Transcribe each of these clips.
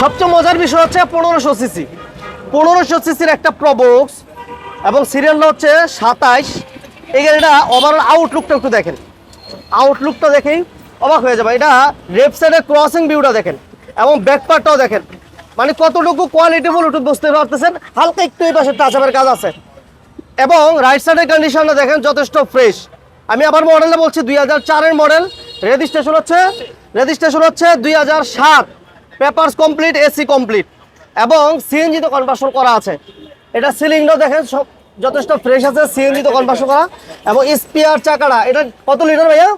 সবচেয়ে মজার বিষয় হচ্ছে পনেরোশো সিসি। পনেরোশো সিসির একটা প্রবক্স এবং সিরিয়ালটা হচ্ছে সাতাইশ। এই গাড়িটা ওভারঅল আউটলুকটা একটু দেখেন। আউটলুকটা দেখেই অবাক হয়ে যাবে। এটা লেফট সাইডের ক্রসিং ভিউটা দেখেন এবং ব্যাক পার্টটাও দেখেন। মানে কতটুকু কোয়ালিটিফুল একটু বুঝতে পারতেছেন? হালকা একটু এই পাশে টাচ কাজ আছে। এবং রাইট সাইডের কন্ডিশনটা দেখেন যথেষ্ট ফ্রেশ আমি আবার মডেলটা বলছি, দুই হাজার চারের মডেল রেজিস্ট্রেশন হচ্ছে রেজিস্ট্রেশন হচ্ছে দুই হাজার সাত। পেপার্স কমপ্লিট এসি কমপ্লিট এবং সিএনজিতে কনভার্সন করা আছে। এটা সিলিংটাও দেখেন, সব যথেষ্ট ফ্রেশ আছে সিএনজিতে কনভার্সন করা। এবং স্পিয়ার চাকাটা, এটা কত লিটার ভাইয়া?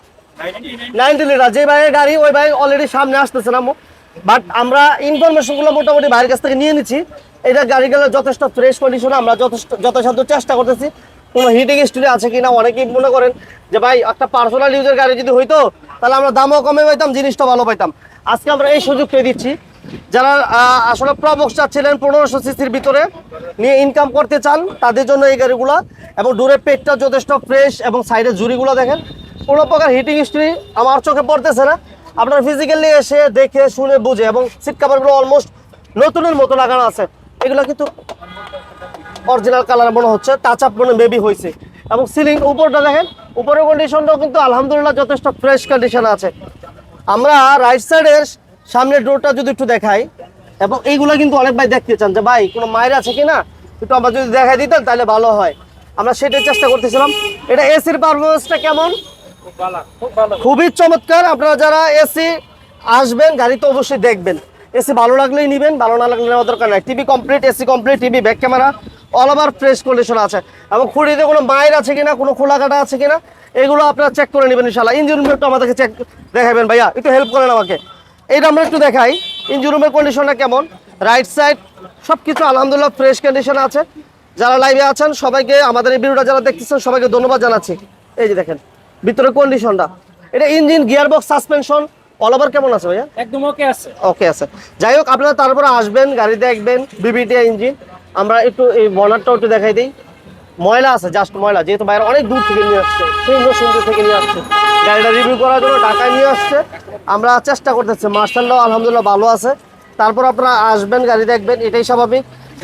নাইনটি লিটার যে বাইরের গাড়ি, ওই বাইক অলরেডি সামনে আসতেছে না বাট আমরা ইনফরমেশনগুলো মোটামুটি বাইরের কাছ থেকে নিয়ে নিচ্ছি। এটা গাড়িগুলো যথেষ্ট ফ্রেশ কন্ডিশনে আমরা যথেষ্ট যথাসাধ্য চেষ্টা করতেছি। কোনো হিটিং স্টোরি আছে কিনা অনেকেই মনে করেন যে, ভাই, একটা পার্সোনাল ইউজের গাড়ি যদি হইতো, তাহলে আমরা দামও কমে পাইতাম, জিনিসটা ভালো পাইতাম। আজকে আমরা এই সুযোগটা দিচ্ছি। যারা আসলে প্রবক্স চাচ্ছিলেন পনেরোশো সিসির ভিতরে, নিয়ে ইনকাম করতে চান, তাদের জন্য এই গাড়িগুলো এবং দূরের পেটটা যথেষ্ট ফ্রেশ এবং সাইডের জুড়িগুলো দেখেন। কোনো প্রকার হিটিং হিস্ট্রি আমার চোখে পড়তেছে না। আপনার ফিজিক্যালি এসে দেখে, শুনে, বুঝে এবং সিট কাভারগুলো অলমোস্ট নতুনের মতো লাগানো আছে। এগুলো কিন্তু অরিজিনাল কালার মনে হচ্ছে টাচ আপ মনে মেবি হয়েছে। এবং সিলিং উপরটা দেখেন, উপরের কন্ডিশনটাও কিন্তু আলহামদুলিল্লাহ যথেষ্ট ফ্রেশ কন্ডিশন আছে। আমরা রাইট সাইডের সামনের ডোরটা যদি একটু দেখাই এবং এইগুলো কিন্তু অনেক ভাই দেখতে চান যে ভাই কোনো মায়ের আছে কিনা? একটু আমরা যদি দেখাই দিতেন তাহলে ভালো হয়। আমরা সেটাই চেষ্টা করতেছিলাম। এটা এসির পারফরমেন্সটা কেমন? খুবই চমৎকার। আপনারা যারা এসি আসবেন গাড়ি তো অবশ্যই দেখবেন। এসি ভালো লাগলেই নেবেন ভালো না লাগলে নেওয়ার দরকার নাই। TV complete AC complete TV back camera all over fresh condition আছে। এবং খুঁড়িতে কোনো মায়ের আছে কিনা কোনো খোলা কাটা আছে কিনা এগুলো আপনারা চেক করে নেবেন ইনশাল্লাহ ইঞ্জিন রুমে একটু আমাদেরকে চেক দেখাবেন ভাইয়া একটু হেল্প করেন আমাকে। এইটা আমরা একটু দেখাই। ইঞ্জিন রুমের কন্ডিশনটা কেমন? রাইট সাইড সব কিছু আলহামদুলিল্লাহ ফ্রেশ কন্ডিশন আছে। যারা লাইভে আছেন সবাইকে আমাদের এই ভিডিওটা যারা দেখতেছেন সবাইকে ধন্যবাদ জানাচ্ছি। এই যে দেখেন ভিতরে কন্ডিশনটা এটা engine gear box suspension all over কেমন আছে ভাইয়া? একদম ওকে আছে। ওকে আছে। যাই হোক আপনারা তারপরে আসবেন গাড়ি দেখবেন বিবিটি ইঞ্জিন আমরা একটু এই বনারটাও একটু দেখাই দিই। ময়লা আছে জাস্ট ময়লা। যেহেতু বাইরে অনেক দূর থেকে নিয়ে আসছে সুন্দর সুন্দর থেকে নিয়ে আসছে। গাড়িটা রিভিউ করার জন্য ঢাকায় নিয়ে আসছে। আমরা চেষ্টা করতেছি মার্শালটাও আলহামদুলিল্লাহ ভালো আছে। তারপর আপনারা আসবেন, গাড়ি দেখবেন, এটাই স্বাভাবিক।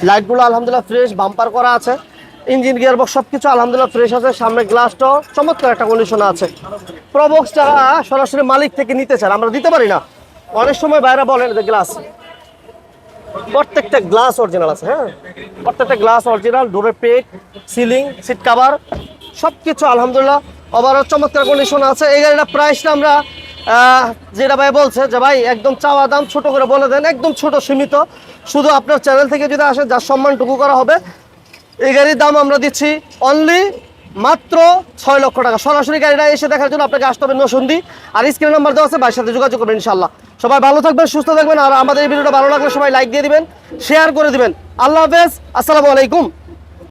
লাইটগুলো আলহামদুলিল্লাহ ফ্রেশ বাম্পার করা আছে। ইঞ্জিন গিয়ার গিয়ারবক্স সব কিছু আলহামদুলিল্লাহ ফ্রেশ আছে। সামনে গ্লাসটাও চমৎকার একটা কন্ডিশন আছে। প্রবক্সটা সরাসরি মালিক থেকে নিতে চান, আমরা দিতে পারি না। অনেক সময় বাইরে বলেন যে গ্লাস প্রত্যেকটা গ্লাস অরিজিনাল আছে হ্যাঁ? প্রত্যেকটা গ্লাস অরিজিনাল, ডোরের পেট, সিলিং, সিট কাভার সব কিছু আলহামদুলিল্লাহ। ওভারঅল চমৎকার কন্ডিশন আছে। এই গাড়িটা প্রাইসটা আমরা যেটা ভাই বলছে যে ভাই একদম চাওয়া দাম ছোট করে বলে দেন, একদম ছোট, সীমিত। শুধু আপনার চ্যানেল থেকে যদি আসে যার সম্মানটুকু করা হবে, এই গাড়ির দাম আমরা দিচ্ছি অনলি মাত্র ছয় লক্ষ টাকা। সরাসরি গাড়িটা এসে দেখার জন্য আপনাকে আসতে হবে নসন্দি। আর স্ক্রিন নাম্বার দেওয়া আছে, ভাইয়ের সাথে যোগাযোগ করবেন ইনশাল্লাহ সবাই ভালো থাকবেন, সুস্থ থাকবেন, আর আমাদের এই ভিডিওটা ভালো লাগলে সবাই লাইক দিয়ে দিবেন শেয়ার করে দিবেন। আল্লাহ হাফেজ, আসসালামু আলাইকুম।